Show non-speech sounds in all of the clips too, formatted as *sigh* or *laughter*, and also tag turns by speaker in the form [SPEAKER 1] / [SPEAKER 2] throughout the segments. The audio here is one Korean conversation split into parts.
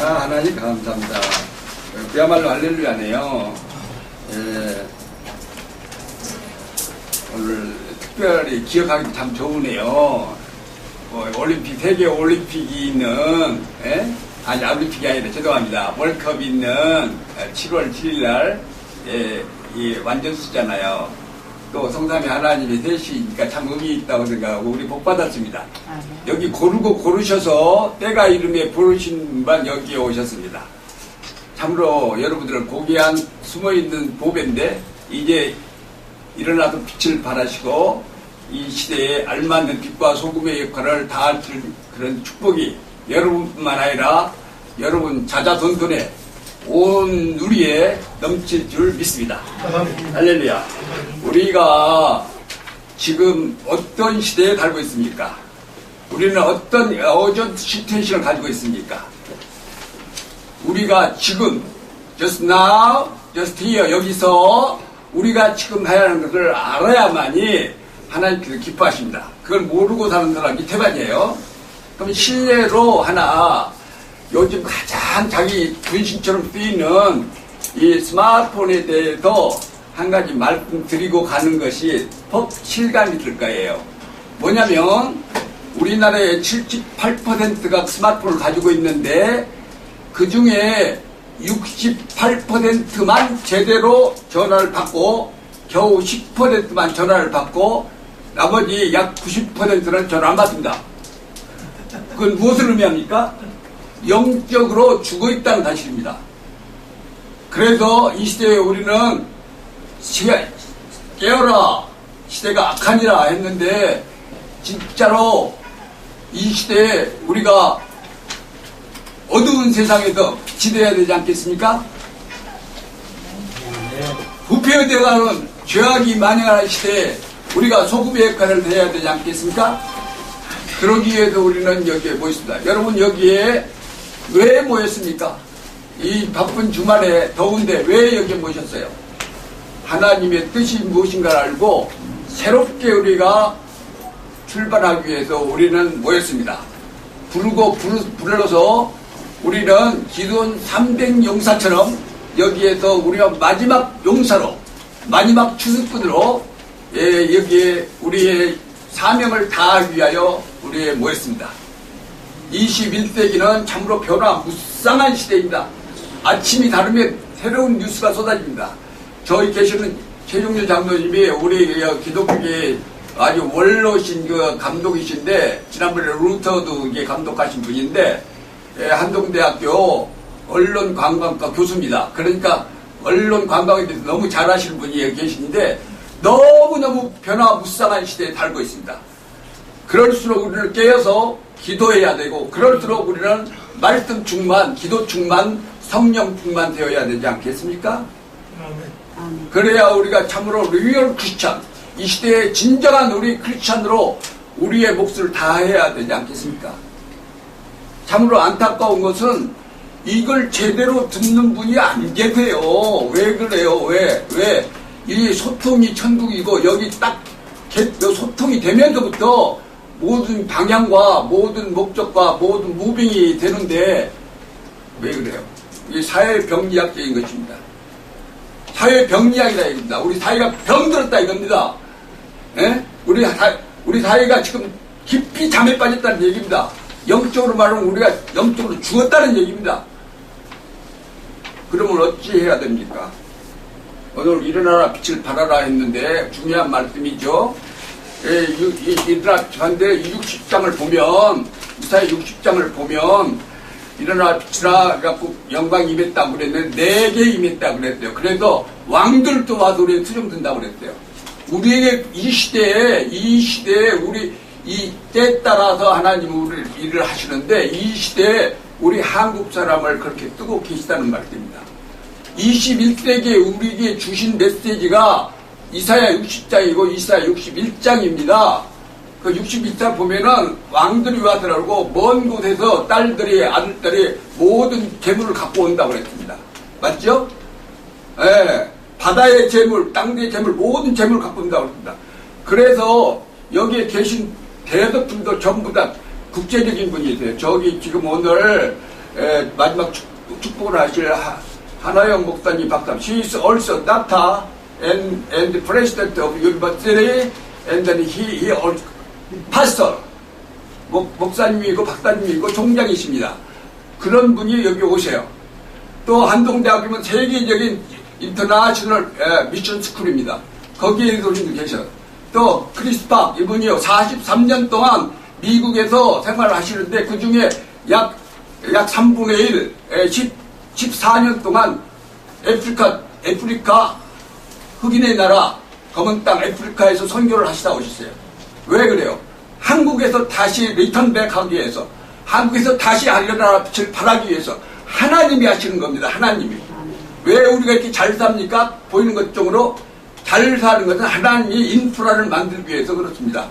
[SPEAKER 1] 아, 하나님 감사합니다. 그야말로 할렐루야네요. 예, 오늘 특별히 기억하기 참 좋으네요. 어, 올림픽, 세계 올림픽이 있는, 예? 아니, 올림픽이 아니라 죄송합니다. 월컵이 있는 7월 7일 날, 예, 이 완전수잖아요. 또 성삼위 하나님의 셋이니까 참 의미 있다고 생각하고 우리 복 받았습니다.
[SPEAKER 2] 아멘.
[SPEAKER 1] 여기 고르고 고르셔서 때가 이름에 부르신 분 여기에 오셨습니다. 참으로 여러분들은 고귀한 숨어있는 보배인데 이제 일어나서 빛을 발하시고 이 시대에 알맞는 빛과 소금의 역할을 다할 줄 그런 축복이 여러분뿐만 아니라 여러분 자자돈돈에 온 누리에 넘칠 줄 믿습니다. 할렐루야. 우리가 지금 어떤 시대에 살고 있습니까? 우리는 어떤 어전 시트에이션을 가지고 있습니까? 우리가 지금 just now, just here 여기서 우리가 지금 해야 하는 것을 알아야만이 하나님께서 기뻐하십니다. 그걸 모르고 사는 사람이 태반이에요. 그럼 실례로 하나 요즘 가장 자기 분신처럼 쓰이는 이 스마트폰에 대해서 한 가지 말씀드리고 가는 것이 법 실감이 들 거예요. 뭐냐면 우리나라의 78%가 스마트폰을 가지고 있는데 그 중에 68%만 제대로 전화를 받고 겨우 10%만 전화를 받고 나머지 약 90%는 전화 안 받습니다. 그건 무엇을 의미합니까? 영적으로 죽어 있다는 사실입니다. 그래서 이 시대에 우리는 깨어라 시대가 악하니라 했는데 진짜로 이 시대에 우리가 어두운 세상에서 지내야 되지 않겠습니까? 부패되어가는 죄악이 만연한 시대에 우리가 소금의 역할을 해야 되지 않겠습니까? 그러기 위해서 우리는 여기에 모였습니다. 여러분 여기에 왜 모였습니까? 이 바쁜 주말에 더운데 왜 여기에 모셨어요? 하나님의 뜻이 무엇인가를 알고 새롭게 우리가 출발하기 위해서 우리는 모였습니다. 부르고 부르, 불러서 우리는 기존 300 용사처럼 여기에서 우리가 마지막 용사로 마지막 추수꾼으로 예, 여기에 우리의 사명을 다하기 위하여 우리에 모였습니다. 21세기는 참으로 변화 무쌍한 시대입니다. 아침이 다르면 새로운 뉴스가 쏟아집니다. 저희 계시는 최종렬 장로님이 우리 기독교계 아주 원로신 그 감독이신데 지난번에 루터도 이게 감독하신 분인데 예, 한동대학교 언론관광과 교수입니다. 그러니까 언론관광에 대해서 너무 잘하시는 분이 계시는데 너무너무 변화무쌍한 시대에 살고 있습니다. 그럴수록 우리를 깨어서 기도해야 되고 그럴수록 우리는 말씀 충만, 기도 충만, 성령 충만 되어야 되지 않겠습니까? 그래야 우리가 참으로 리얼 크리스찬, 이 시대의 진정한 우리 크리스찬으로 우리의 몫을 다해야 되지 않겠습니까? 참으로 안타까운 것은 이걸 제대로 듣는 분이 안 계세요. 왜 그래요? 왜? 왜? 이 소통이 천국이고 여기 딱 개- 소통이 되면서부터 모든 방향과 모든 목적과 모든 무빙이 되는데 왜 그래요? 이게 사회 병리학적인 것입니다. 사회 병리학이다 이겁니다. 우리 사회가 병들었다 이겁니다. 예? 우리, 사, 우리 사회가 지금 깊이 잠에 빠졌다는 얘기입니다. 영적으로 말하면 우리가 영적으로 죽었다는 얘기입니다. 그러면 어찌 해야 됩니까? 오늘 일어나라 빛을 발하라 했는데 중요한 말씀이죠. 일어나 반대 60장을 보면 이사의 60장을 보면 일어나 빛이라 그래갖고 영광 임했다고 그랬는데 네 개 임했다고 그랬어요. 그래서 왕들도 와서 우리에 투정 든다고 그랬어요. 우리에게 이 시대에 이 시대에 우리 이 때에 따라서 하나님 우리 일을 하시는데 이 시대에 우리 한국 사람을 그렇게 뜨고 계시다는 말입니다. 21세기에 우리에게 주신 메시지가 이사야 60장이고 이사야 61장입니다. 그 61장 보면은 왕들이 와서라고 먼 곳에서 딸들이 아들들이 모든 재물을 갖고 온다고 그랬습니다. 맞죠? 예. 바다의 재물, 땅의 재물, 모든 재물을 갖고 온다고 그랬습니다. 그래서 여기에 계신 대덕분도 전부 다 국제적인 분이세요. 저기 지금 오늘 에, 마지막 축, 축복을 하실 하, 하나영 목사님 박사. She is also doctor and and president of university and then he he also pastor. 목, 목사님이고 박사님이고 총장이십니다. 그런 분이 여기 오세요. 또 한동대학이면 세계적인 인터내셔널 에, 미션 스쿨입니다. 거기에 분도 계셔요. 또 크리스팍 이분이요 43년 동안 미국에서 생활을 하시는데 그 중에 약, 약 3분의 1, 에, 10, 14년 동안 아프리카, 아프리카 흑인의 나라 검은 땅 아프리카에서 선교를 하시다 오셨어요. 왜 그래요? 한국에서 다시 리턴백 하기 위해서 한국에서 다시 하늘나라 빛을 발하기 위해서 하나님이 하시는 겁니다. 하나님이. 왜 우리가 이렇게 잘 삽니까? 보이는 것 쪽으로 잘 사는 것은 하나님이 인프라를 만들기 위해서 그렇습니다.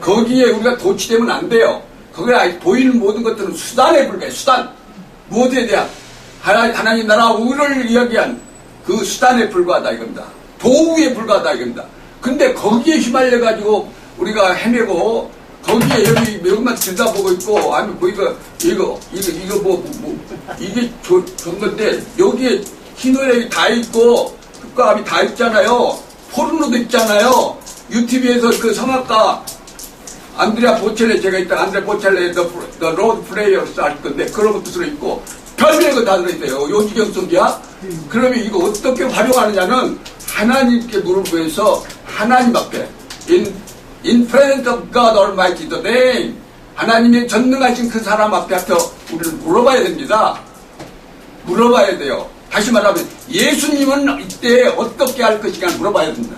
[SPEAKER 1] 거기에 우리가 도취되면 안 돼요. 거기에 보이는 모든 것들은 수단에 불과해. 수단. 무엇에 대한 하나, 하나님 나라 우를 이야기한 그 수단에 불과하다 이겁니다. 도구에 불과하다 이겁니다. 근데 거기에 휘말려 가지고 우리가 헤매고 거기에 여기 몇만 들다보고 있고 아니 뭐 이거 이거 이거 이거 뭐, 뭐, 뭐 이게 좋, 좋은 건데 여기에 희노애락이 다 있고 국가감이 다 있잖아요. 포르노도 있잖아요. 유튜브에서 그 성악가 안드레아 보첼레 제가 이따 안드레아 보첼레 더, 더 로드 플레이어스 할 건데 그런 것도 들어있고 별별거 다 들어있어요. 요지경 속이야. 그러면 이거 어떻게 활용하느냐는 하나님께 물어보면서 하나님 앞에 in, in presence of God Almighty the name 하나님의 전능하신 그 사람 앞에 앞에 우리는 물어봐야 됩니다. 물어봐야 돼요. 다시 말하면 예수님은 이때 어떻게 할 것인가 물어봐야 됩니다.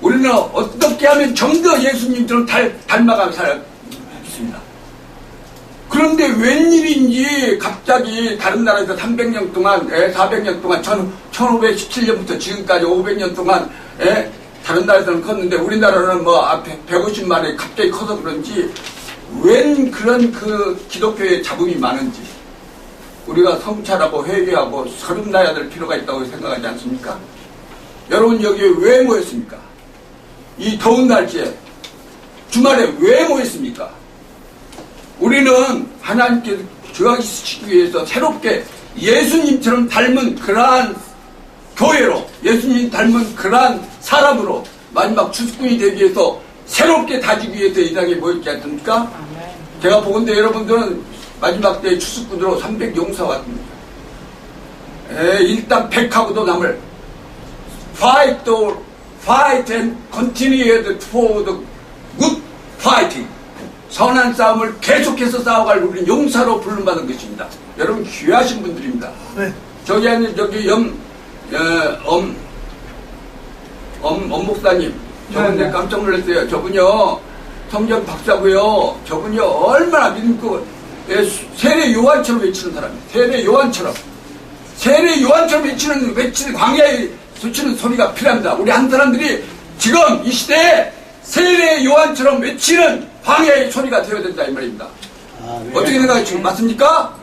[SPEAKER 1] 우리는 어떻게 하면 좀 더 예수님처럼 닮, 닮아가며 살아있습니다. 그런데 웬일인지 갑자기 다른 나라에서 300년 동안, 에, 400년 동안, 1517년부터 지금까지 500년 동안, 에, 다른 나라에서는 컸는데 우리나라는 뭐 앞에 150만에 갑자기 커서 그런지 웬 그런 그 기독교의 잡음이 많은지 우리가 성찰하고 회개하고 서른나야 될 필요가 있다고 생각하지 않습니까? 여러분 여기 왜 모였습니까? 이 더운 날씨에 주말에 왜 모였습니까? 우리는 하나님께 주하시키기 위해서 새롭게 예수님처럼 닮은 그러한 교회로 예수님 닮은 그러한 사람으로 마지막 주스꾼이 되기 위해서 새롭게 다지기 위해서 이 땅에 모였지 않습니까? 제가 보건대 여러분들은 마지막 때 추수꾼으로 300 용사 왔습니다. 에, 일단 100하고도 남을 fight the fight and continue the for the good fighting 선한 싸움을 계속해서 싸워갈 우리는 용사로 부름받은 것입니다. 여러분 귀하신 분들입니다.
[SPEAKER 2] 네.
[SPEAKER 1] 저기 하는 저기 염, 어, 엄, 엄, 엄 목사님. 저분
[SPEAKER 2] 네,
[SPEAKER 1] 내
[SPEAKER 2] 네.
[SPEAKER 1] 깜짝 놀랐어요. 저분요, 성경 박사고요. 저분요, 얼마나 믿고, 예, 수- 세례 요한처럼 외치는 사람이에요. 세례 요한처럼. 세례 요한처럼 외치는, 외치는 광야에 외치는 소리가 필요합니다. 우리 한 사람들이 지금 이 시대에 세례 요한처럼 외치는 광야의 소리가 되어야 된다, 이 말입니다. 어떻게 생각하시죠? 맞습니까?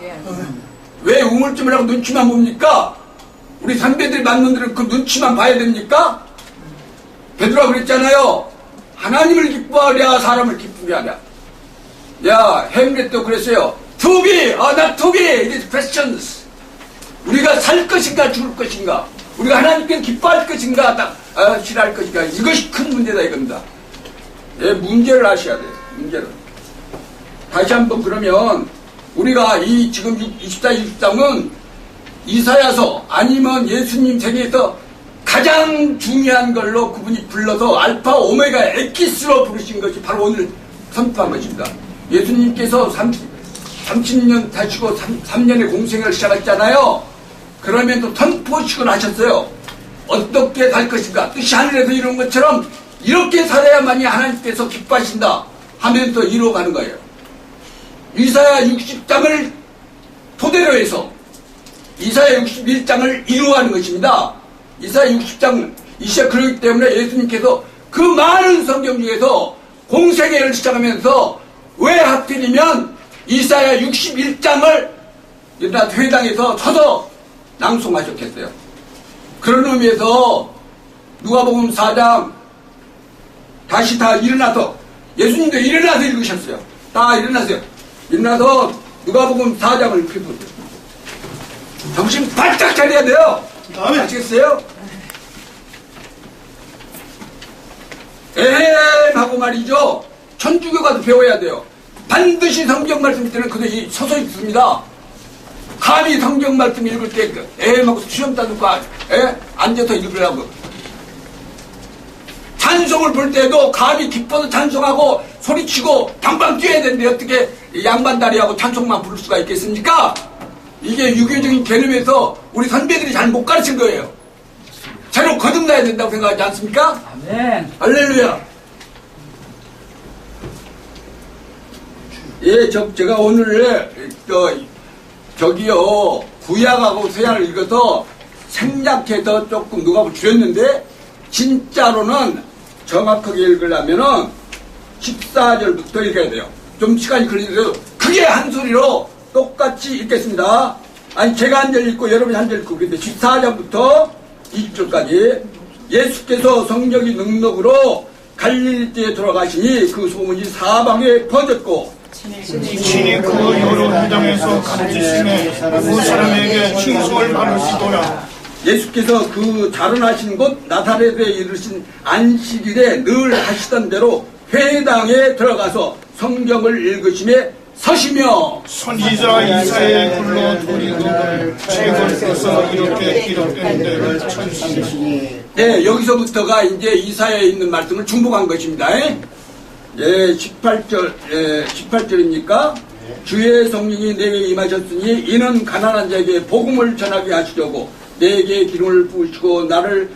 [SPEAKER 1] 왜 우물쭈물 하고 눈치만 봅니까? 우리 선배들 만놈들은 그 눈치만 봐야 됩니까? 베드로가 그랬잖아요. 하나님을 기뻐하랴 사람을 기쁘게 하랴. 야 햄릿도 그랬어요. To be, 아, not to be, it is questions. 우리가 살 것인가 죽을 것인가 우리가 하나님께 기뻐할 것인가 딱, 아, 싫어할 것인가 이것이 큰 문제다 이겁니다. 예, 문제를 아셔야 돼요. 문제를. 다시 한번 그러면 우리가 이 지금 24, 23은 이사야서 아니면 예수님 생에서 가장 중요한 걸로 그분이 불러서 알파 오메가 엑기스로 부르신 것이 바로 오늘 선포한 것입니다. 예수님께서 30, 30년 다시고 3, 년의 공생을 시작했잖아요. 그러면서 선포식을 하셨어요. 어떻게 살 것인가 뜻이 하늘에서 이룬 것처럼 이렇게 살아야만이 하나님께서 기뻐하신다 하면서 이루어가는 거예요. 이사야 60장을 토대로 해서 이사야 61장을 이루어가는 것입니다. 이사야 60장 이시야 그러기 때문에 예수님께서 그 많은 성경 중에서 공생애를 시작하면서 왜 하필이면 이사야 61장을 일단 회당에서 서서 낭송하셨겠어요. 그런 의미에서 누가복음 4장 다시 다 일어나서 예수님도 일어나서 읽으셨어요. 다 일어나세요. 일어나서 누가복음 4장을 이렇게 보세요. 정신 바짝 차려야 돼요.
[SPEAKER 2] 아멘.
[SPEAKER 1] 아시겠어요? 에헴 하고 말이죠. 천주교 가서 배워야 돼요. 반드시 성경 말씀 때는 그들이 서서 있습니다. 감히 성경 말씀 읽을 때그 에헴 하고 수염 따놓고 에? 앉아서 읽으라고. 찬송을 볼 때도 감히 기뻐서 찬송하고 소리치고 방방 뛰어야 되는데 어떻게 양반다리하고 찬송만 부를 수가 있겠습니까? 이게 유교적인 개념에서 우리 선배들이 잘 못 가르친 거예요. 새로 거듭나야 된다고 생각하지 않습니까?
[SPEAKER 3] 아멘.
[SPEAKER 1] 할렐루야. 예, 저, 제가 오늘, 저, 저기요, 구약하고 서약을 읽어서 생략해서 조금 누가 줄였는데, 진짜로는 정확하게 읽으려면은 14절부터 읽어야 돼요. 좀 시간이 걸리더라도 크게 한 소리로 똑같이 읽겠습니다. 아니, 제가 한 절 읽고 여러분이 한 절 읽고 그런데 14절부터 20절까지 예수께서 성령이 능력으로 갈릴리에 돌아가시니 그 소문이 사방에 퍼졌고
[SPEAKER 2] 친히 그 여러 회당에서 가르치심에 그 사람에게 칭송을 받으시더라.
[SPEAKER 1] 예수께서 그 자른하신 곳 나사렛에 이르신 안식일에 늘 하시던 대로 회당에 들어가서 성경을 읽으심에 서시며
[SPEAKER 2] 선지자 이사의 글로 돌이금을 책을 펴서 이렇게 기록된 대로 천시니
[SPEAKER 1] 네, 여기서부터가 이제 이사야에 있는 말씀을 중복한 것입니다. 예, 18절, 예, 18절입니까? 주의 성령이 내게 임하셨으니 이는 가난한 자에게 복음을 전하게 하시려고 내게 기름을 부으시고 나를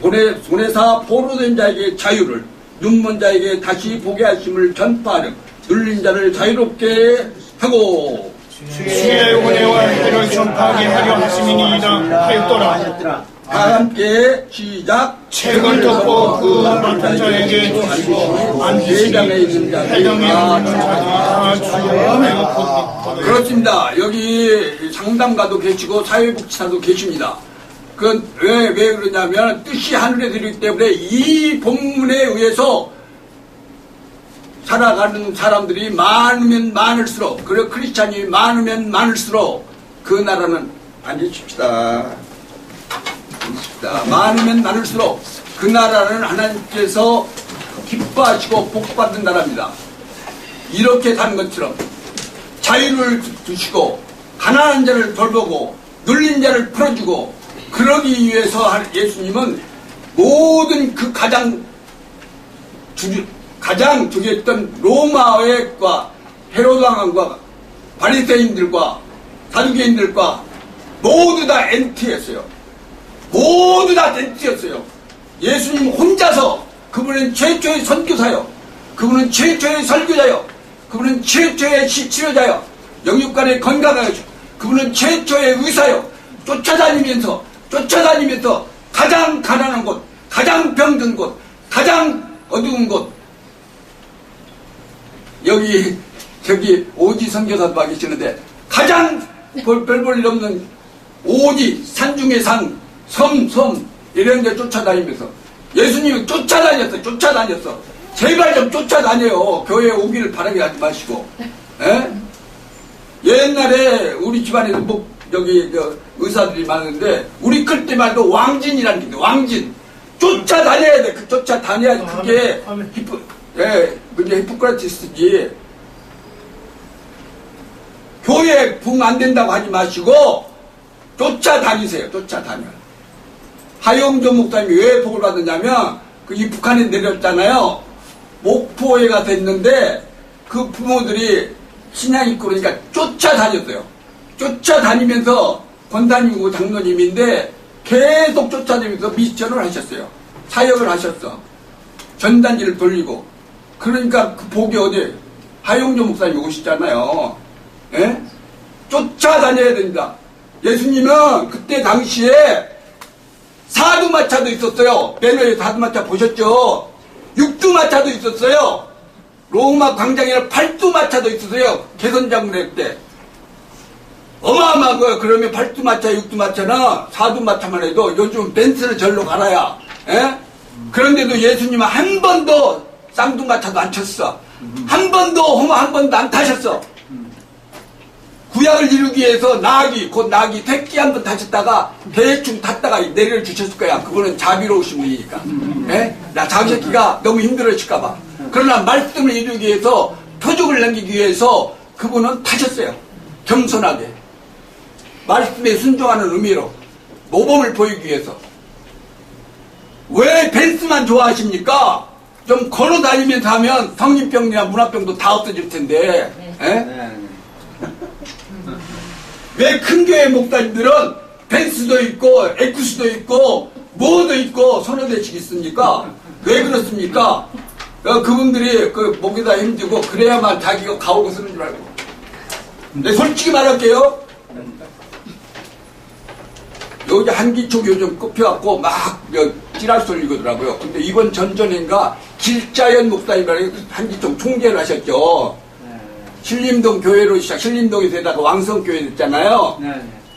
[SPEAKER 1] 보내, 보내사 포로된 자에게 자유를 눈먼 자에게 다시 보게 하심을 전파하려 눌린 자를 자유롭게 하고
[SPEAKER 2] 주의 은혜와 해를 전파하게 하려 하심이니이다 하였더라.
[SPEAKER 1] 다 함께 시작
[SPEAKER 2] 책을 덮고 그 맡은 자에게 주시고
[SPEAKER 1] 회당에 있는
[SPEAKER 2] 은혜가 곧
[SPEAKER 1] 그렇습니다. 여기 상담가도 계시고 사회복지사도 계십니다. 그왜왜 그러냐면 뜻이 하늘에 들기 때문에 이 본문에 의해서 살아가는 사람들이 많으면 많을수록 그리고 크리스찬이 많으면 많을수록 그 나라는 앉으십시다. 앉으십시다. 많으면 많을수록 그 나라는 하나님께서 기뻐하시고 복받는 나라입니다. 이렇게 사는 것처럼 자유를 주시고 가난한 자를 돌보고 눌린 자를 풀어주고 그러기 위해서 할 예수님은 모든 그 가장 주 가장 주겠던 로마의과 헤로드 왕과 바리새인들과 사두개인들과 모두 다 엔티였어요. 모두 다 엔티였어요. 예수님 혼자서 그분은 최초의 선교사요. 그분은 최초의 설교자요. 그분은 최초의 시- 치료자요. 영육간의 건강하여 그분은 최초의 의사요. 쫓아다니면서 쫓아다니면서 가장 가난한 곳, 가장 병든 곳, 가장 어두운 곳. 여기 저기 오지 선교사도 와 계시는데 가장 별볼 일 없는 오지 산 중의 산, 섬, 섬 이런 데 쫓아다니면서 예수님이 쫓아다녔어, 쫓아다녔어. 제발 좀 쫓아다녀요. 교회에 오기를 바라게 하지 마시고. 에? 옛날에 우리 집안에도 뭐 여기 저 의사들이 많은데 우리 클 때말도 왕진이라는 게 있는데 왕진 쫓아다녀야 돼. 그 쫓아다녀야지 그게
[SPEAKER 2] 아멘.
[SPEAKER 1] 히프 예, 그게 히포크라티스지. 교회 붕 안 된다고 하지 마시고 쫓아다니세요. 쫓아다녀. 하용조 목사님이 왜 복을 받았냐면 그 이 북한에 내렸잖아요. 목포에 가서 있는데 그 부모들이 신앙 있고 그러니까 쫓아다녔어요. 쫓아다니면서 권사님이고 장로님인데 계속 쫓아다니면서 미션을 하셨어요. 사역을 하셨어. 전단지를 돌리고. 그러니까 그 복이 어디? 하용조 목사님이 오시잖아요. 예? 쫓아다녀야 된다. 예수님은 그때 당시에 사두마차도 있었어요. 베너에 사두마차 보셨죠? 육두마차도 있었어요. 로마 광장에는 팔두마차도 있었어요. 개선장군회 때. 어마어마한 거예요. 그러면 팔두마차, 육두마차나 사두마차만 해도 요즘 벤츠를 절로 갈아야. 예? 그런데도 예수님은 한 번도 쌍두마차도 안 쳤어. 한 번도 호모 한 번도 안 타셨어. 구약을 이루기 위해서 나귀, 곧 나귀, 택기 한번 타셨다가 대충 탔다가 내려 주셨을 거야. 그거는 자비로우신 분이니까. 예? 나 자기 새끼가 너무 힘들어질까봐. 그러나 말씀을 이루기 위해서 표적을 남기기 위해서 그분은 타셨어요. 겸손하게. 말씀에 순종하는 의미로 모범을 보이기 위해서. 왜 벤츠만 좋아하십니까? 좀 걸어 다니면서 하면 성인병이나 문화병도 다 없어질 텐데. 예? 왜 큰 교회 목사님들은 벤츠도 있고 에쿠스도 있고 뭐도 있고 선호대식 있습니까? 왜 그렇습니까? 어, 그분들이 그 목에다 힘주고 그래야만 자기가 가오고 쓰는 줄 알고. 근데 솔직히 말할게요. 여기 한기초 요즘 꼽혀갖고 막 여- 찌랄 소리 거더라고요. 근데 이번 전전인가 길자연 목사님이라는 한기총 총재를 하셨죠. 신림동 교회로 시작, 신림동에서다가 왕성교회 됐잖아요.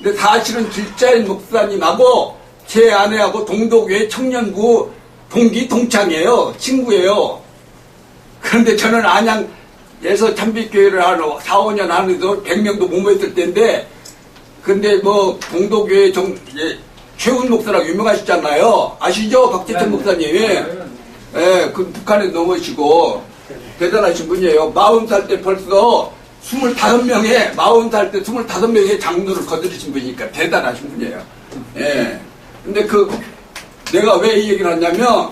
[SPEAKER 1] 근데 사실은 길자연 목사님하고 제 아내하고 동독교회 청년부 동기 동창이에요. 친구예요. 그런데 저는 안양에서 참빛교회를 하러 4, 5년 하면서 100명도 못 모였을 때인데 근데 뭐 동독교회 정, 예, 최훈 목사라고 유명하시잖아요. 아시죠? 박재천 목사님. 예, 그 북한에 넘어시고 대단하신 분이에요. 40살 때 벌써 25명의, 40살 때 25명의 장로를 거두신 분이니까 대단하신 분이에요. 예. 근데 그, 내가 왜 이 얘기를 하냐면,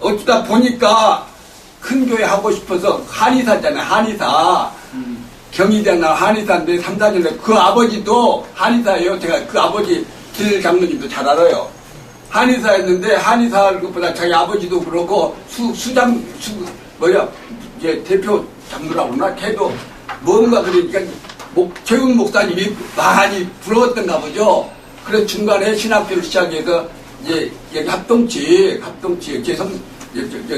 [SPEAKER 1] 어쩌다 보니까 큰 교회 하고 싶어서 한의사잖아요, 한의사. 경희대나 한의사인데 3, 4년 그 아버지도 한의사예요. 제가 그 아버지 길 장로님도 잘 알아요. 한의사였는데 한의사를 것보다 자기 아버지도 그러고 수, 수장, 수, 뭐야, 이제 대표 장로라고 그러나 걔도 뭔가 그러니까 목, 최훈 목사님이 많이 부러웠던가 보죠. 그래서 중간에 신학교를 시작해서 이제 여기 합동치, 합동치, 제 성,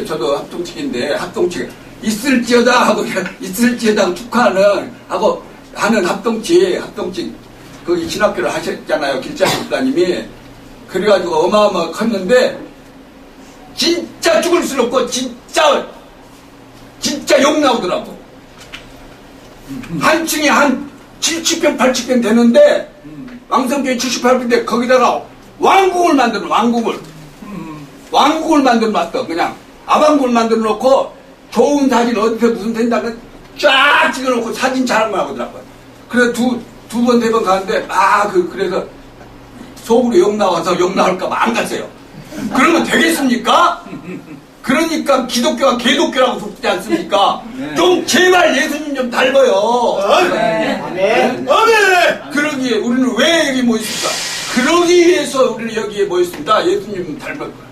[SPEAKER 1] 저도 합동치인데 합동치 있을지어다 하고 *laughs* 있을지어다 축하하는 하고 하는 합동치, 합동치 거기 신학교를 하셨잖아요. 길자 목사님이. 그래가지고 어마어마 컸는데 진짜 죽을 수 없고 진짜 진짜 욕 나오더라고. 한 층에 한 70평, 80평 되는데 왕성교회 78평인데 거기다가 왕궁을 만들어 왕궁을 왕궁을 만들어 놨어 그냥 아방궁을 만들어 놓고 좋은 사진 어디서 무슨 된다면 쫙 찍어 놓고 사진 촬영을 하더라고요. 그래서 두, 두 번, 네번 가는데, 아, 그, 그래서 속으로 욕 나와서 욕 나올까봐 안 갔어요. 그러면 되겠습니까? 그러니까 기독교가 개독교라고 속지 않습니까? 좀 제발 예수님 좀 닮아요.
[SPEAKER 2] 아멘. 아멘.
[SPEAKER 1] 그러기에 우리는 왜 여기 모였습니까? 그러기 위해서 우리는 여기에 모였습니다. 예수님 닮을 거야.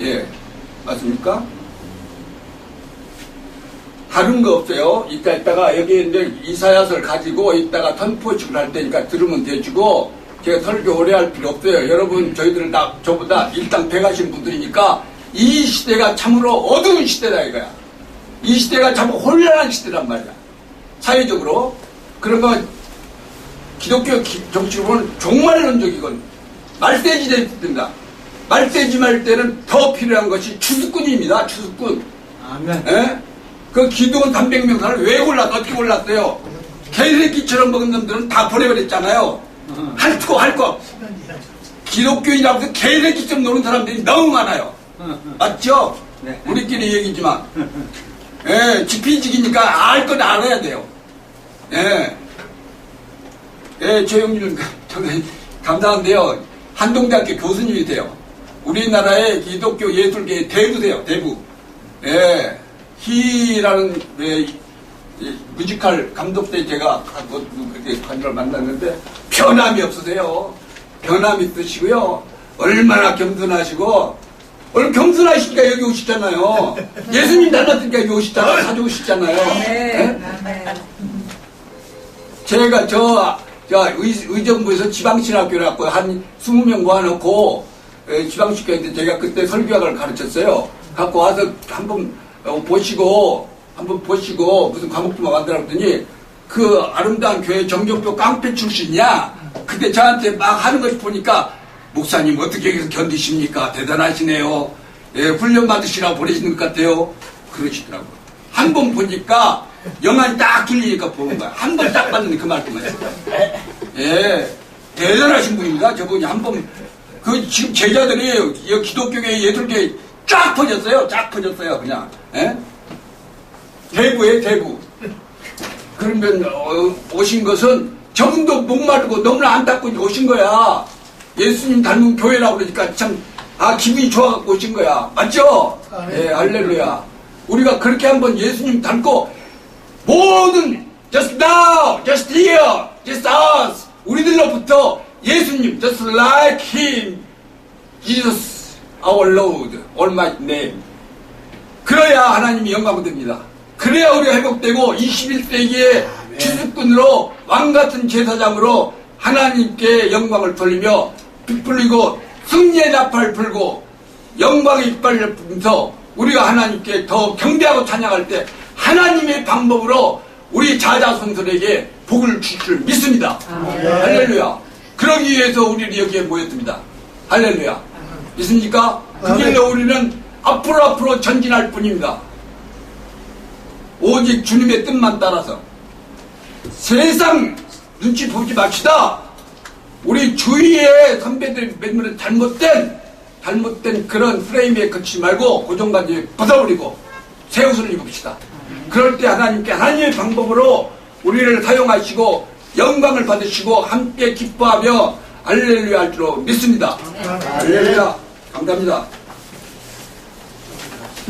[SPEAKER 1] 예. 맞습니까? 다른 거 없어요. 이따 이따가 여기 이제 이사야서를 가지고 이따가 선포식을 할 테니까 들으면 되시고 제가 설교 오래 할 필요 없어요. 여러분 저희들은 다 저보다 일당 배가신 분들이니까 이 시대가 참으로 어두운 시대다 이거야. 이 시대가 참 혼란한 시대란 말이야. 사회적으로 그런 거 기독교 기- 정치로는 종말론적이건 말세지대 된다. 말세지 말 때는 더 필요한 것이 추수꾼입니다. 추수꾼.
[SPEAKER 2] 아멘.
[SPEAKER 1] 예? 그 기둥은 300명 사람 왜 골랐, 어떻게 골랐어요? 개새끼처럼 먹은 놈들은 다 보내버렸잖아요. 할 거, 할 거. 기독교인이라고 해서 개새끼처럼 노는 사람들이 너무 많아요. 맞죠?
[SPEAKER 2] 네.
[SPEAKER 1] 우리끼리 얘기지만. 예, 지피지기니까 알 건 알아야 돼요. 예. 예, 최영준, 저기, 감사한데요. 한동대학교 교수님이세요. 우리나라의 기독교 예술계의 대부세요, 대부. 예, 희라는, 예, 이 뮤지컬 감독 때 제가 그, 그때 관절 만났는데, 변함이 없으세요. 변함 있으시고요. 얼마나 겸손하시고, 오늘 겸손하시니까 여기 오시잖아요. 예수님 닮았으니까 여기 오시잖아요. 가져오시잖아요. 예? 제가 저, 저 의, 의정부에서 지방신학교를 갖고 한 20명 모아놓고 에, 지방신학교인데 제가 그때 설교학을 가르쳤어요. 갖고 와서 한번 어, 보시고 한번 보시고 무슨 과목 좀 만들어 그랬더니 그 아름다운 교회 정경교 깡패 출신이야. 그때 저한테 막 하는 것 보니까 목사님 어떻게 여기서 견디십니까? 대단하시네요. 예, 훈련 받으시라고 보내시는 것 같아요. 그러시더라고요. 한 번 보니까 영안이 딱 들리니까 보는 거야. 한 번 딱 봤는데 그 말씀만 했어. 예. 대단하신 분입니다. 저분이 한 번, 그 지금 제자들이 이 기독교계 예술계 쫙 퍼졌어요. 쫙 퍼졌어요. 그냥. 예? 대구에 대구. 그러면 어, 오신 것은 저분도 목마르고 너무나 안타고 오신 거야. 예수님 닮은 교회라고 그러니까 참, 아, 기분이 좋아갖고 오신 거야. 맞죠? 예, 할렐루야. 우리가 그렇게 한번 예수님 닮고 모든 just now, just here, just us 우리들로부터 예수님 just like him, Jesus our Lord, Almighty name 그래야 하나님이 영광 됩니다. 그래야 우리가 회복되고 21세기의 기술꾼으로 왕같은 제사장으로 하나님께 영광을 돌리며 빛불리고 승리의 나팔을 불고 영광의 이빨을 불면서 우리가 하나님께 더 경배하고 찬양할 때 하나님의 방법으로 우리 자자손들에게 복을 주실 줄 믿습니다. 할렐루야. 그러기 위해서 우리는 여기에 모였습니다. 할렐루야. 믿습니까? 그 길로 우리는 앞으로 앞으로 전진할 뿐입니다. 오직 주님의 뜻만 따라서 세상 눈치 보지 맙시다. 우리 주위의 선배들 몇몇은 잘못된 잘못된 그런 프레임에 그치지 말고 고정관념 벗어버리고 새 옷을 입읍시다. 그럴 때 하나님께 하나님의 방법으로 우리를 사용하시고 영광을 받으시고 함께 기뻐하며 알렐루야 할 줄로 믿습니다. 할렐루야 감사합니다.